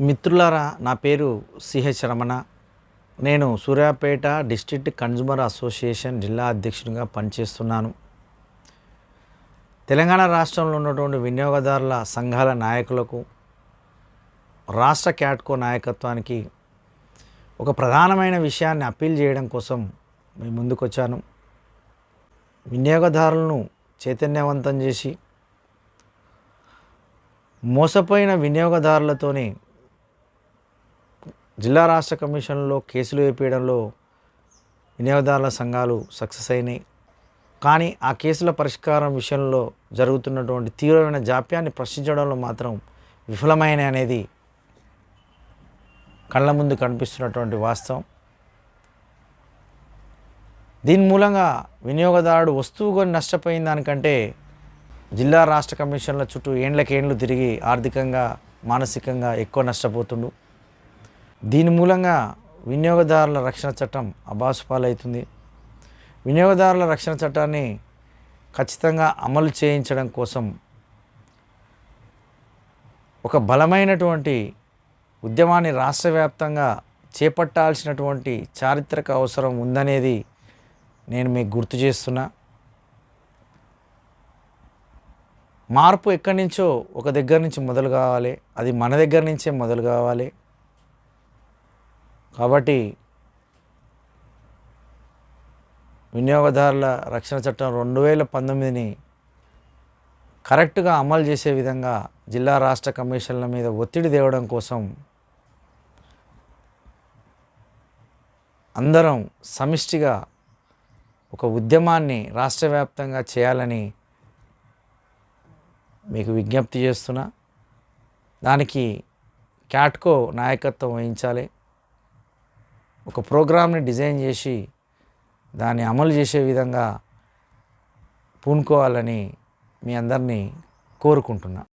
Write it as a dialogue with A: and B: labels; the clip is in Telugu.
A: మిత్రులారా నా పేరు సిహెచ్ రమణ. నేను సూర్యాపేట డిస్ట్రిక్ట్ కన్జ్యూమర్ అసోసియేషన్ జిల్లా అధ్యక్షుడిగా పనిచేస్తున్నాను. తెలంగాణ రాష్ట్రంలో ఉన్నటువంటి వినియోగదారుల సంఘాల నాయకులకు రాష్ట్ర క్యాట్కో నాయకత్వానికి ఒక ప్రధానమైన విషయాన్ని అప్పీల్ చేయడం కోసం మేము ముందుకొచ్చాను. వినియోగదారులను చైతన్యవంతం చేసి మోసపోయిన వినియోగదారులతోనే జిల్లా రాష్ట్ర కమిషన్లో కేసులు వేపేయడంలో వినియోగదారుల సంఘాలు సక్సెస్ అయినాయి. కానీ ఆ కేసుల పరిష్కారం విషయంలో జరుగుతున్నటువంటి తీవ్రమైన జాప్యాన్ని ప్రశ్నించడంలో మాత్రం విఫలమైన అనేది కళ్ళ ముందు కనిపిస్తున్నటువంటి వాస్తవం. దీని మూలంగా వినియోగదారుడు వస్తువు కొని నష్టపోయిన దానికంటే జిల్లా రాష్ట్ర కమిషన్ల చుట్టూ ఏండ్లకేండ్లు తిరిగి ఆర్థికంగా మానసికంగా ఎక్కువ నష్టపోతుండు. దీని మూలంగా వినియోగదారుల రక్షణ చట్టం అబాసుపాలవుతుంది వినియోగదారుల రక్షణ చట్టాన్ని ఖచ్చితంగా అమలు చేయించడం కోసం ఒక బలమైనటువంటి ఉద్యమాన్ని రాష్ట్ర వ్యాప్తంగా చేపట్టాల్సినటువంటి చారిత్రక అవసరం ఉందనేది నేను మీకు గుర్తు చేస్తున్నా. మార్పు ఎక్కడి నుంచో ఒక దగ్గర నుంచి మొదలు కావాలి అది మన దగ్గర నుంచే మొదలు కావాలి. కాబట్టి వినియోగదారుల రక్షణ చట్టం రెండు వేల పంతొమ్మిదిని కరెక్ట్గా అమలు చేసే విధంగా జిల్లా రాష్ట్ర కమిషన్ల మీద ఒత్తిడి తేవడం కోసం అందరం సమిష్టిగా ఒక ఉద్యమాన్ని రాష్ట్ర వ్యాప్తంగా చేయాలని మీకు విజ్ఞప్తి చేస్తున్నా. దానికి క్యాట్కో నాయకత్వం వహించాలి. ఒక ప్రోగ్రామ్ని డిజైన్ చేసి దాన్ని అమలు చేసే విధంగా పూనుకోవాలని మీ అందరినీ కోరుకుంటున్నా.